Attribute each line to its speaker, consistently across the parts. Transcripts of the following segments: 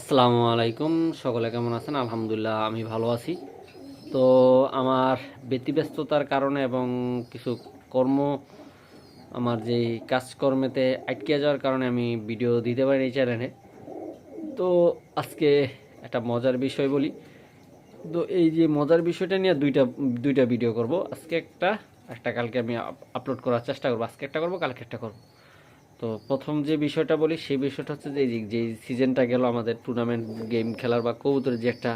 Speaker 1: আসসালামু আলাইকুম, সকলে কেমন আছেন? আলহামদুলিল্লাহ, আমি ভালো আছি। তো আমার ব্যতিব্যস্ততার কারণে এবং কিছু কর্ম, আমার যে কাজকর্মেতে আটকে যাওয়ার কারণে আমি ভিডিও দিতে পারি এই চ্যানেলে তো আজকে একটা মজার বিষয় বলি। তো এই যে মজার বিষয়টা নিয়ে দুইটা দুইটা ভিডিও করব। আজকে একটা একটা কালকে আমি আপলোড করার চেষ্টা করব। আজকে একটা করব, কালকে একটা করব। তো প্রথম যে বিষয়টা বলি, সেই বিষয়টা হচ্ছে যে যে সিজনটা গেল আমাদের টুর্নামেন্ট গেম খেলার বা কবুতরের যে একটা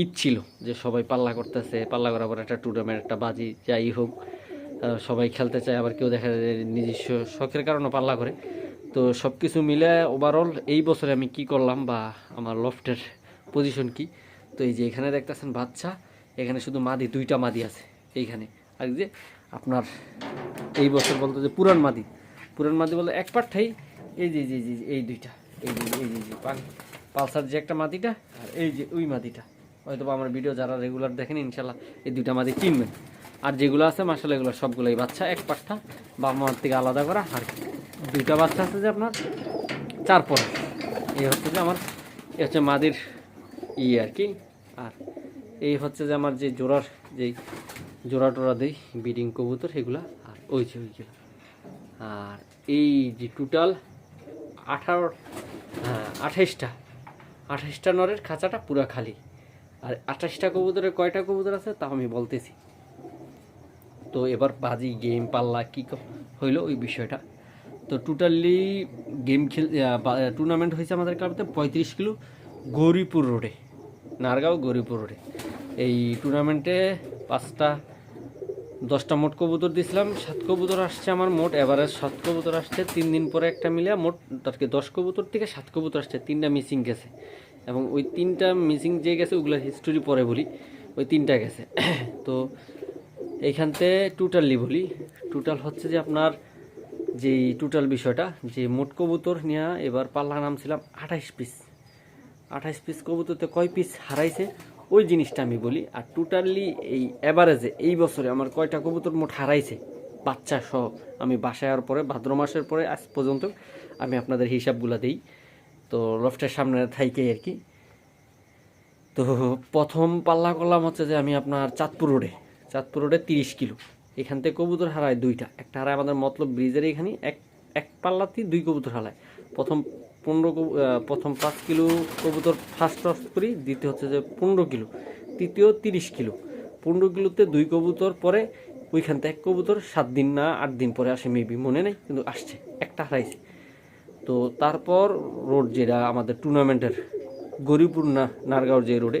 Speaker 1: ঈদ ছিল, যে সবাই পাল্লা করতেছে, পাল্লা করার পর একটা টুর্নামেন্ট একটা বাজি, যাই হোক সবাই খেলতে চায়, আবার কেউ দেখা যায় নিজস্ব শখের কারণে পাল্লা করে। তো সব কিছু মিলে ওভারঅল এই বছরে আমি কি করলাম বা আমার লফটের পজিশন কি? তো এই যে এখানে দেখতেছেন বাচ্চা, এখানে শুধু মাদি, দুইটা মাদি আছে, এইখানে। আর যে আপনার এই বছর বলতে যে পুরান মাদি পুরান মাদি বলতে এক পাঠটাই এই যে যে যে, এই দুইটা। এই যে এই যে পালসার যে একটা মাদিটা আর এই যে ওই মাদিটা। হয়তো আমার ভিডিও যারা রেগুলার দেখেন ইনশাল্লাহ এই দুইটা মাদি চিনবেন আর যেগুলো আছে মাসাল এগুলো সবগুলোই বাচ্চা, এক পাঠটা বাবা মার থেকে আলাদা করা আর। দুইটা বাচ্চা আছে যে আপনার, চার পরে। এই হচ্ছে যে আমার, এই হচ্ছে মাদির ই আর কি। আর এই হচ্ছে যে আমার যে জোড়ার, যেই জোড়া টোড়া দেই, বিডিং কবুতর সেগুলা আর ওই যে ওইগুলা। আর এই যে টোটাল আঠারো হ্যাঁ আঠাইশটা। আঠাইশটা নরের খাঁচাটা পুরা খালি। আর আঠাশটা কবুতরের কয়টা কবুতর আছে তাও আমি বলতেছি। তো এবার বাজি, গেম, পাল্লা, কী হইল ওই বিষয়টা। তো টোটালি গেম খেল টুর্নামেন্ট হয়েছে আমাদের ক্লাবতে পঁয়ত্রিশ কিলো গৌরীপুর রোডে নারগাঁও গৌরীপুর রোডে এই টুর্নামেন্টে পাঁচটা দশটা মোট কবুতর দিছিলাম, সাত কবুতর আসছে আমার মোট, এভারেজ সাত কবুতর আসছে, তিন দিন পরে একটা মিলে মোট আর কি দশ কবুতর থেকে সাত কবুতর আসছে, তিনটা মিসিং গেছে। এবং ওই তিনটা মিসিং যে গেছে, ওগুলো হিস্টোরি পরে বলি, ওই তিনটা গেছে। তো এইখানতে টোটালি বলি টোটাল হচ্ছে যে আপনার যেই টোটাল বিষয়টা, যে মোট কবুতর নিয়ে এবার পাল্লা নামছিলাম আঠাইশ পিস আঠাইশ পিস কবুতরতে কয় পিস হারাইছে? ওই জিনিসটা আমি বলি, আর টোটালি এই অ্যাভারেজে এই বছরে আমার কয়টা কবুতর মোট হারাইছে, বাচ্চা সহ আমি বাসায় আর পরে, ভাদ্র মাসের পরে, আজ পর্যন্ত আমি আপনাদের হিসাবগুলো দিই। তো লফটের সামনে থাইকে আর কি। তো প্রথম পাল্লা করলাম হচ্ছে যে আমি আপনার চাঁদপুর রোডে চাঁদপুর রোডে তিরিশ কিলো। এখান থেকে কবুতর হারায় দুইটা। একটা হারায় আমাদের মতলব ব্রিজের এখানে এক এক পাল্লাতেই দুই কবুতর হারায়। প্রথম পনেরো প্রথম পাঁচ কিলো কবুতর ফার্স্ট টস করি, দ্বিতীয় হচ্ছে যে পনেরো কিলো, তৃতীয় তিরিশ কিলো। পনেরো কিলোতে দুই কবুতর পরে, ওইখান থেকে এক কবুতর সাত দিন না আট দিন পরে আসে মেবি মনে নেই, কিন্তু আসছে, একটা হারাইছে। তো তারপর রোড যেটা আমাদের টুর্নামেন্টের গরিপুর না, নারগাঁও যে রোডে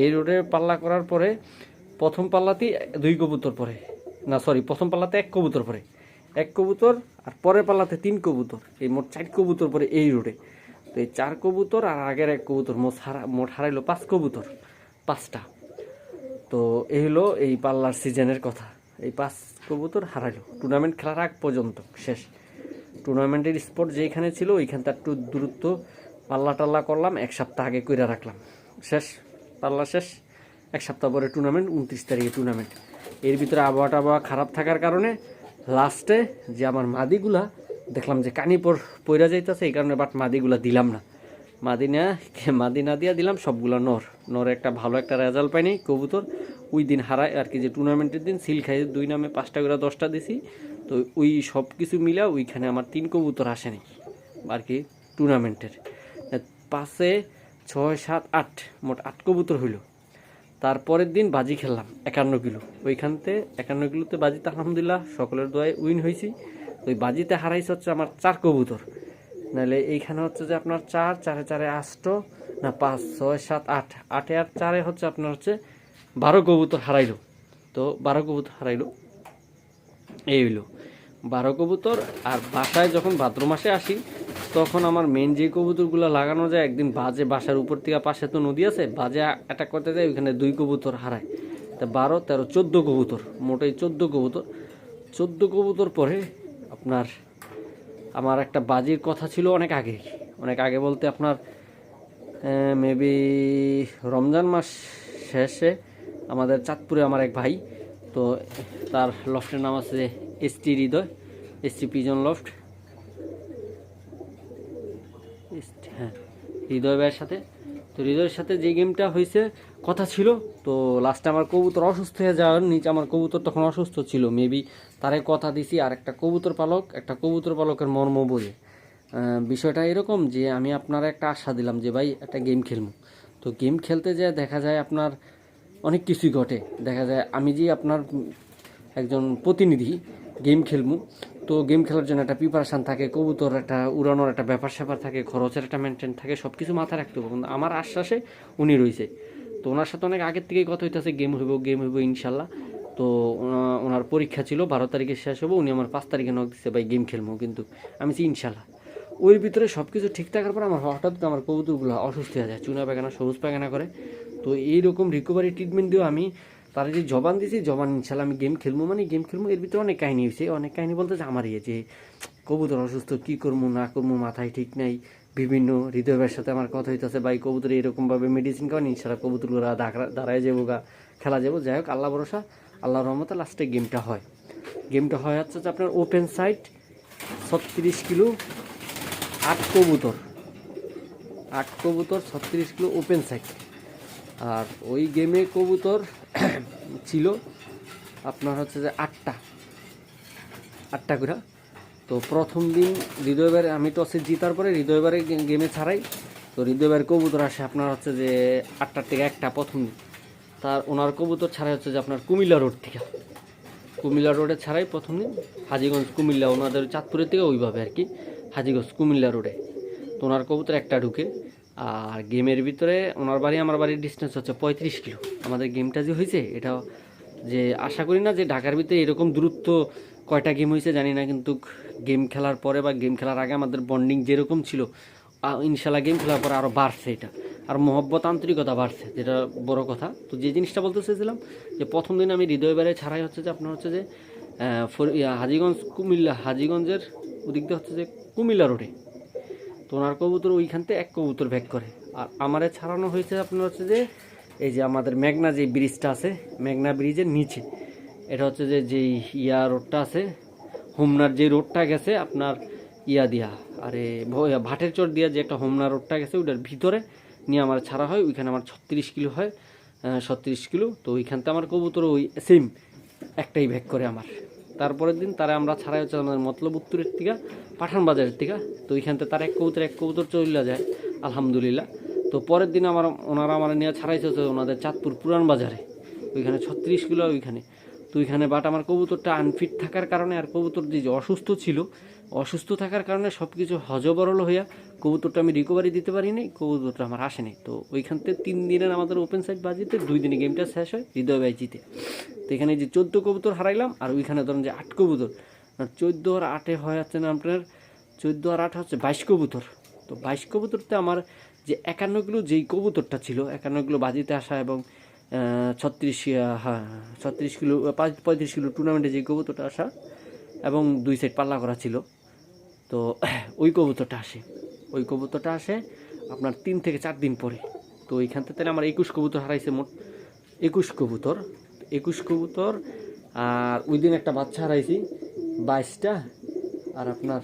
Speaker 1: এই রোডে পাল্লা করার পরে প্রথম পাল্লাতেই দুই কবুতর পরে। না সরি প্রথম পাল্লাতে এক কবুতর পরে। এক কবুতর আর পরের পাল্লাতে তিন কবুতর। এই মোট চার কবুতর পরে এই রোডে তো এই চার কবুতর আর আগের এক কবুতর মোট হারা মোট হারাইলো পাঁচ কবুতর, পাঁচটা। তো এই হলো এই পাল্লার সিজনের কথা। এই পাঁচ কবুতর হারাইলো। টুর্নামেন্ট খেলার আগ পর্যন্ত, শেষ। টুর্নামেন্টের স্পট যেখানে ছিল ওইখানটা একটু দূরত্ব পাল্লা টাল্লা করলাম, এক সপ্তাহ আগে কইরা রাখলাম। শেষ, পাল্লা শেষ। এক সপ্তাহ পরে টুর্নামেন্ট উনত্রিশ তারিখে টুর্নামেন্ট এর ভিতরে আবহাওয়া টাবহাওয়া খারাপ থাকার কারণে লাস্টে যে আমার মাদিগুলা, দেখলাম যে কানি পর পইরা যাইতেছে, এই কারণে বাট মাদিগুলা দিলাম না। মাদি না মাদি না দিয়া দিলাম, সবগুলো নর। নরে একটা ভালো একটা রেজাল্ট পাইনি, কবুতর। ওই দিন হারায়, আর কি যে টুর্নামেন্টের দিন, সিল খাই দুই নামে পাঁচটা করে দশটা দিছি। তো ওই সব কিছু মিলা ওইখানে আমার তিন কবুতর আসেনি, আর কি টুর্নামেন্টের পাঁচে ছয়, সাত, আট, মোট আট কবুতর হইল। তারপরের দিন বাজি খেললাম, একান্ন কিলো। ওইখানতে একান্ন কিলোতে বাজিতে আলহামদুলিল্লাহ সকলের দোয়ায় উইন হয়েছি ওই বাজিতে হারাইছে হচ্ছে আমার চার কবুতর। নাহলে এইখানে হচ্ছে যে আপনার চার, চারে চারে আষ্ট, না পাঁচ, ছয়, সাত, আট। আটে আর চারে হচ্ছে আপনার হচ্ছে বারো কবুতর হারাইলো। তো বারো কবুতর হারাইলো। এই হইল। বারো কবুতর আর বাসায় যখন ভাদ্র মাসে আসি, তখন আমার মেন যে কবুতরগুলো লাগানো যায়, একদিন বাজে বাসার উপর থেকে পাশে তো নদী আছে, বাজে অ্যাটাক করতে যায়, ওইখানে দুই কবুতর হারায়। তা বারো, তেরো, চোদ্দ কবুতর, মোটেই চোদ্দ কবুতর। চোদ্দ কবুতর পরে আপনার, আমার একটা বাজির কথা ছিল অনেক আগে। অনেক আগে বলতে আপনার মেবি রমজান মাস শেষে আমাদের চাঁদপুরে আমার এক ভাই, তো তার লফটের নাম আছে S T Hriday S T pigeon loft. হ্যাঁ হৃদয় ভাইয়ের সাথে। তো হৃদয়ের সাথে যে গেমটা হয়েছে, কথা ছিল, তো লাস্টে আমার কবুতর অসুস্থ হয়ে যাওয়ার নিচে আমার কবুতর তখন অসুস্থ ছিল। মেবি তারে কথা দিছি, আর একটা কবুতর পালক, একটা কবুতর পালকের মর্ম বোঝে বিষয়টা এরকম যে আমি আপনারা একটা আশা দিলাম যে, ভাই, একটা গেম খেলব। তো গেম খেলতে যায় দেখা যায় আপনার অনেক কিছুই ঘটে। দেখা যায় আমি যে আপনার একজন প্রতিনিধি গেম খেলব তো গেম খেলার জন্য একটা প্রিপারেশান থাকে, কবুতর একটা, উড়ানোর একটা ব্যাপার স্যাপার থাকে, খরচের একটা মেনটেন থাকে সব কিছু মাথায় রাখতে হবে। কিন্তু আমার আশ্বাসে উনি রয়েছে। তো ওনার সাথে অনেক আগের থেকেই কথা হইতেছে, গেম হইব গেম হইব, ইনশাল্লাহ। তো ওনার পরীক্ষা ছিল, বারো তারিখে শেষ হব, উনি আমার পাঁচ তারিখে নক দিচ্ছে ভাই, গেম খেলব কিন্তু আমি বলছি, ইনশাল্লাহ। ওই ভিতরে সব কিছু ঠিক থাকার পর আমার হঠাৎ আমার কবুতরগুলো অসুস্থ হয়ে যায় চুনা পায়খানা সবুজ পায়খানা করে। তো এইরকম রিকভারি ট্রিটমেন্ট দিয়েও আমি তারা যে জবান দিয়েছি জবান ইনশাল্লাহ আমি গেম খেলব। মানে গেম খেলব, এর ভিতরে অনেক কাহিনী হয়েছে। অনেক কাহিনী বলতে যে আমার ইয়ে যে কবুতর অসুস্থ, কী করব, না করব, মাথায় ঠিক নাই, বিভিন্ন হৃদয়ের সাথে আমার কথা হইতেছে, ভাই কবুতর এরকমভাবে মেডিসিন খাওয়ান ইনশাল্লাহ কবুতরগুলো দাঁড়া- দাঁড়ায় যাব গা, খেলা যাব। যাই হোক, আল্লাহ ভরসা আল্লাহ রহমতে লাস্টে গেমটা হয়। গেমটা হয় হচ্ছে যে আপনার ওপেন সাইড ছত্রিশ কিলো আট কবুতর। আট কবুতর, ছত্রিশ কিলো ওপেন সাইড আর ওই গেমে কবুতর ছিল আপনার হচ্ছে যে আটটা। আটটা করে। তো প্রথম দিন হৃদয়বার আমি টসে জিতার পরে হৃদয়বারে গেমে ছাড়াই। তো হৃদয়বার কবুতর আসে আপনার হচ্ছে যে আটটার থেকে একটা প্রথম দিন। তার ওনার কবুতর ছাড়াই হচ্ছে যে আপনার কুমিল্লা রোড থেকে। কুমিল্লা রোডে ছাড়াই প্রথম দিন। হাজিগঞ্জ কুমিল্লা, ওনাদের চাঁদপুরের থেকে ওইভাবে আর কি। হাজিগঞ্জ কুমিল্লা রোডে। তো ওনার কবুতর একটা ঢুকে। আর গেমের ভিতরে ওনার বাড়ি, আমার বাড়ির ডিস্টেন্স হচ্ছে পঁয়ত্রিশ কিলো। আমাদের গেমটা যে হয়েছে, এটা যে আশা করি না যে ঢাকার ভিতরে এরকম দূরত্ব কয়টা গেম হয়েছে জানি না, কিন্তু গেম খেলার পরে বা গেম খেলার আগে আমাদের বন্ডিং যেরকম ছিল ইনশাল্লাহ গেম খেলার পরে আরও বাড়ছে এটা। আর মহব্বত, আন্তরিকতা বাড়ছে, যেটা বড় কথা। তো যে জিনিসটা বলতে চেয়েছিলাম, যে প্রথম দিন আমি হৃদয়বারে ছাড়াই হচ্ছে যে আপনার হচ্ছে যে হাজীগঞ্জ, কুমিল্লা, হাজিগঞ্জের ওদিক দিয়ে হচ্ছে যে কুমিল্লা রোডে তো ওনার কবুতর ওইখান থেকে এক কবুতর ব্যাক করে। আর আমারে ছাড়ানো হয়েছে আপনার হচ্ছে যে, এই যে আমাদের মেঘনা যে ব্রিজটা আছে, মেঘনা ব্রিজের নিচে। এটা হচ্ছে যে, যেই ইয়া রোডটা আছে, হোমনার যে রোডটা গেছে আপনার ইয়া দিয়া। আরে ভাটের চর দিয়া যে একটা হোমনা রোডটা গেছে ওটার ভিতরে নিয়ে আমার ছাড়া হয়, ওইখানে আমার ছত্রিশ কিলো হয় ছত্রিশ কিলো। তো ওইখানতে আমার কবুতর ওই সেম একটাই ভ্যাক করে আমার। তারপরের দিন তারা আমরা ছাড়াই হচ্ছে আমাদের মতলব উত্তরের থেকে, পাঠান বাজারের থেকে। তো ওইখানতে তার এক কবুতর এক কবুতর চলে যায়, আলহামদুলিল্লাহ। তো পরের দিন আমার ওনারা আমার নিয়ে ছাড়াইছে হচ্ছে ওনাদের চাঁদপুর পুরান বাজারে। ওইখানে ছত্রিশ কিলো ওইখানে। তো ওইখানে বাট আমার কবুতরটা আনফিট থাকার কারণে আর কবুতর যে অসুস্থ ছিল, অসুস্থ থাকার কারণে সব কিছু হজবরল হইয়া কবুতরটা আমি রিকভারি দিতে পারিনি, কবুতরটা আমার আসেনি। তো ওইখান থেকে তিন দিনের আমাদের ওপেন সাইড বাজিতে দুই দিনে গেমটা শেষ হয় হৃদয় বাই জিতে। তো এখানে যে চোদ্দ কবুতর হারাইলাম আর ওইখানে ধরেন যে আট কবুতর। আর চোদ্দ আর আটে হয় হচ্ছে না আপনার, চোদ্দ আর আট হচ্ছে বাইশ কবুতর। তো বাইশ কবুতরতে আমার যে একান্ন কিলো যেই কবুতরটা ছিল, একান্ন কিলো বাজিতে আসা এবং ছত্রিশ হ্যাঁ ছত্রিশ কিলো পাঁচ পঁয়ত্রিশ কিলো টুর্নামেন্টে যে কবুতরটা আসা, এবং দুই সাইড পাল্লা করা ছিল। তো ওই কবুতরটা আসে। ওই কবুতরটা আসে আপনার তিন থেকে চার দিন পরে। তো ওইখান থেকে আমার একুশ কবুতর হারাইছে মোট। একুশ কবুতর একুশ কবুতর, আর ওই দিন একটা বাচ্চা হারাইছি, বাইশটা, আর আপনার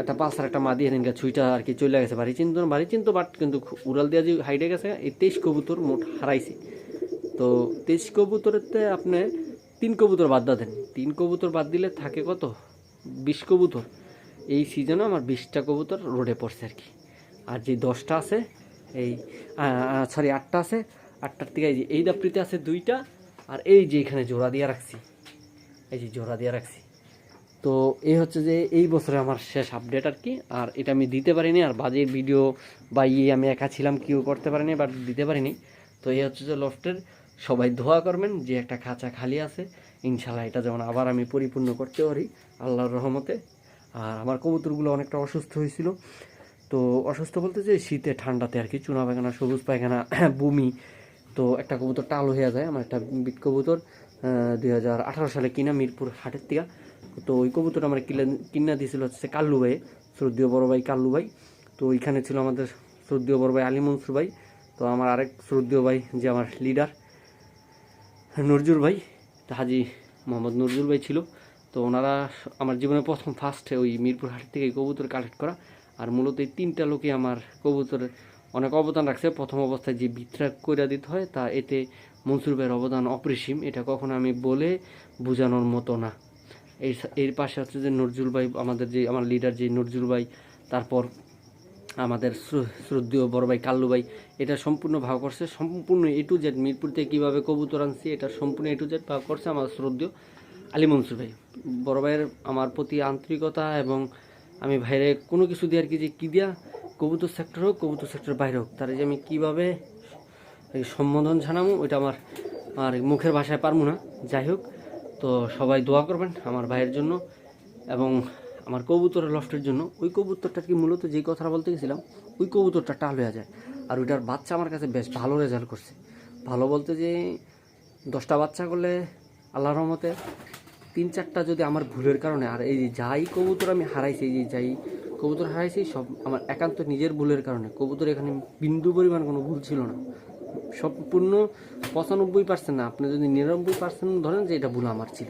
Speaker 1: একটা পাঁচ আর একটা মাদি হেন ছুইটা আর কি চলে গেছে বাড়ি। চিনতো বাড়ি চিনতো বাট কিন্তু উড়াল দিয়া যে হাইডে গেছে, এই তেইশ কবুতর মোট হারাইছি। তো তেইশ কবুতরেতে আপনি তিন কবুতর বাদ দেন। তিন কবুতর বাদ দিলে থাকে কত? বিশ কবুতর। এই সিজনে আমার বিশটা কবুতর রোডে পড়ছে আর কি আর যে দশটা আছে, এই সরি আটটা আছে, আটটার থেকে এই যে এই দাপড়িতে আছে দুইটা, আর এই যে এখানে জোড়া দিয়ে রাখছি, এই যে জোড়া দিয়ে রাখছি। তো এই হচ্ছে যে এই বছরে আমার শেষ আপডেট আর কি আর এটা আমি দিতে পারিনি, আর বাজে ভিডিও বা ইয়ে আমি একা ছিলাম, কেউ করতে পারিনি বাট দিতে পারিনি। তো এই হচ্ছে যে লফটের সবাই দোয়া করবেন যে একটা খাঁচা খালি আছে। ইনশাল্লাহ এটা যেমন আবার আমি পরিপূর্ণ করতে পারি, আল্লাহর রহমতে। আর আমার কবুতরগুলো অনেকটা অসুস্থ হয়েছিল। তো অসুস্থ বলতে যে শীতে, ঠান্ডাতে আর কি, চুনা পায়খানা, সবুজ পায়খানা, বমি। তো একটা কবুতর টাল হয়ে যায়, আমার একটা বিট কবুতর দুই হাজার আঠারো সালে কিনা মিরপুর হাটের থেকে। তো ওই কবুতর আমার কিনা কিনা দিয়েছিল হচ্ছে কাল্লু ভাই, শ্রদ্ধীয় বড় ভাই কাল্লু ভাই। তো ওইখানে ছিল আমাদের শ্রদ্ধীয় বড় ভাই আলী মনসুর ভাই। তো আমার আরেক শ্রদ্ধীয় ভাই যে আমার লিডার নজরুল ভাই হাজি মোহাম্মদ নজরুল ভাই ছিল। তো ওনারা আমার জীবনে প্রথম ফার্স্ট ওই মিরপুর হাট থেকে কবুতর কালেক্ট করা। আর মূলত এই তিনটা লোকে আমার কবুতর অনেক অবদান রাখছে। প্রথম অবস্থায় যে বিত্রাক কইরা দিতে হয়, তা এতে মনসুর ভাইয়ের অবদান অপরিসীম। এটা কখনো আমি বলে বোঝানোর মতো না। এই এর পাশে হচ্ছে যে নজরুল ভাই, আমাদের যে, আমার লিডার যে নজরুল ভাই, তারপর আমাদের শ্র- শ্রদ্ধেয় বড় ভাই কাল্লু ভাই, এটা সম্পূর্ণ ভাগ করছে। সম্পূর্ণ এ টু জেড মিরপুর থেকে কীভাবে কবুতর আনছি, এটা সম্পূর্ণ এ টু জেড ভাগ করছে আমার শ্রদ্ধেয় আলী মনসুর ভাই। বড় ভাইয়ের আমার প্রতি আন্তরিকতা এবং আমি ভাইরে কোনো কিছু দিয়ে আর কি যে কী দিয়া, কবুতর সেক্টর হোক, কবুতর সেক্টর বাইরে হোক, তার যে আমি কীভাবে সম্বোধন জানাব, ওইটা আমার আর মুখের ভাষায় পারব না। যাই হোক, তো সবাই দোয়া করবেন আমার ভাইয়ের জন্য এবং আমার কবুতরের লফটের জন্য, ওই কবুতরটা কি মূলত যেই কথাটা বলতে গেছিলাম, ওই কবুতরটা টাল হয়ে যায়। আর ওইটার বাচ্চা আমার কাছে বেশ ভালো রেজাল্ট করছে। ভালো বলতে যে, দশটা বাচ্চা করলে আল্লাহর রহমতে তিন চারটা যদি আমার ভুলের কারণে, আর এই যে যাই কবুতর আমি হারাইছি, এই যে যাই কবুতর হারাইছি, সব আমার একান্ত নিজের ভুলের কারণে। কবুতর এখানে বিন্দু পরিমাণ কোনো ভুল ছিল না। সম্পূর্ণ পঁচানব্বই পার্সেন্ট না, আপনি যদি নিরানব্বই পার্সেন্ট ধরেন যে এটা ভুল আমার ছিল।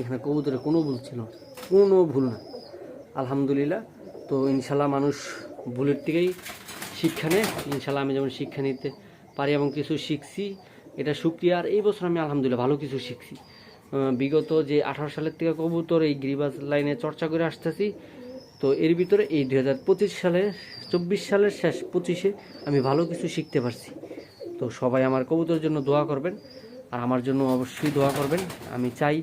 Speaker 1: এখানে কবুতরে কোনো ভুল ছিল না। কোনো ভুল না। আলহামদুলিল্লাহ। তো ইনশাল্লাহ মানুষ ভুলের থেকেই শিক্ষা নেয়। ইনশাল্লাহ আমি যেমন শিক্ষা নিতে পারি এবং কিছু শিখছি, এটা সুক্রিয়া। আর এই বছর আমি আলহামদুলিল্লাহ ভালো কিছু শিখছি। বিগত যে আঠারো সালের থেকে কবুতর এই গিরিবাজ লাইনে চর্চা করে আসতেছি, তো এর ভিতরে এই দুই হাজার পঁচিশ সালে চব্বিশ সালের শেষ পঁচিশে আমি ভালো কিছু শিখতে পারছি। তো সবাই আমার কবুতরের জন্য দোয়া করবেন। আর আমার জন্য অবশ্যই দোয়া করবেন। আমি চাই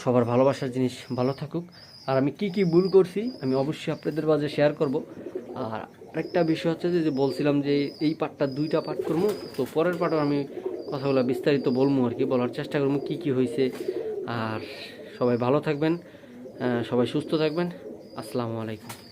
Speaker 1: সবার ভালোবাসার জিনিস ভালো থাকুক। আর আমি কি কি ভুল করছি, আমি অবশ্যই আপনাদের মাঝে শেয়ার করব। আর আরেকটা বিষয় হচ্ছে যে বলছিলাম যে, এই পার্টটা দুইটা পাঠ করব, তো পরের পাঠও আমি কথাগুলো বিস্তারিত বলব আর কি, বলার চেষ্টা করব কি কি হয়েছে। আর সবাই ভালো থাকবেন সবাই সুস্থ থাকবেন। আসসালামু আলাইকুম।